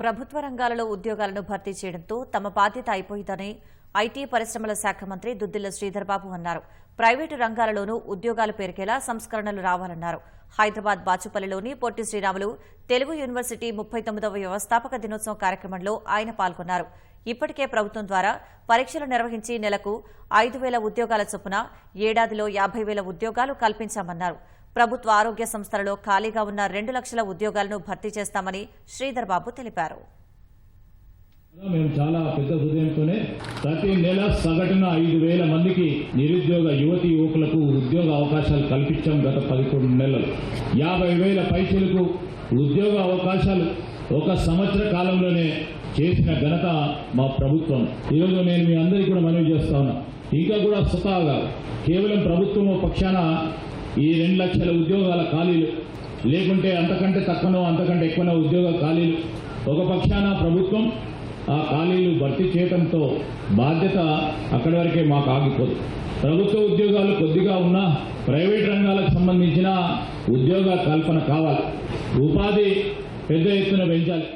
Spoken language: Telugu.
ప్రభుత్వ రంగాలలో ఉద్యోగాలను భర్తీ చేయడంతో తమ బాధ్యత అయిపోయిందని ఐటీ పరిశ్రమల శాఖ మంత్రి దుద్దిల్ల శ్రీధర్బాబు అన్నారు. ప్రైవేటు రంగాలలోనూ ఉద్యోగాలు పెరిగేలా సంస్కరణలు రావాలన్నారు. హైదరాబాద్ బాచుపల్లిలోని పొట్టి శ్రీరాములు తెలుగు యూనివర్సిటీ ముప్పై తొమ్మిదవ వ్యవస్థాపక దినోత్సవం కార్యక్రమంలో ఆయన పాల్గొన్నారు. ఇప్పటికే ప్రభుత్వం ద్వారా పరీక్షలు నిర్వహించి నెలకు ఐదు వేల ఉద్యోగాల చొప్పున ఏడాదిలో యాభై వేల ఉద్యోగాలు కల్పించామన్నారు. ప్రభుత్వ ఆరోగ్య సంస్థలలో ఖాళీగా ఉన్న రెండు లక్షల ఉద్యోగాలను భర్తీ చేస్తామని శ్రీధర్ బాబు తెలిపారు. మేము చాలా పెద్ద హృదయంతోనే ప్రతి నెల సగటున ఐదు వేల మందికి నిరుద్యోగ యువతి యువకులకు ఉద్యోగ అవకాశాలు కల్పించాం గత పదకొండు నెలలు. యాభై వేల పైసలకు ఉద్యోగ అవకాశాలు ఒక సంవత్సర కాలంలోనే చేసిన ఘనత మా ప్రభుత్వం. ఈరోజు నేను మీ అందరికీ కూడా మనవి చేస్తా ఉన్నా. ఇంకా కూడా స్వతహాగా కేవలం ప్రభుత్వం పక్షాన ఈ రెండు లక్షల ఉద్యోగాల ఖాళీలు. లేకుంటే అంతకంటే తక్కువనో అంతకంటే ఎక్కువనో ఉద్యోగ ఖాళీలు. ఒక పక్షాన ప్రభుత్వం ఆ ఖాళీలు భర్తీ చేయడంతో బాధ్యత అక్కడి వరకే మాకు ఆగిపోదు. ప్రభుత్వ ఉద్యోగాలు కొద్దిగా ఉన్నా ప్రైవేట్ రంగాలకు సంబంధించిన ఉద్యోగ కల్పన కావాలి. ఉపాధి పెద్ద ఎత్తున పెంచాలి.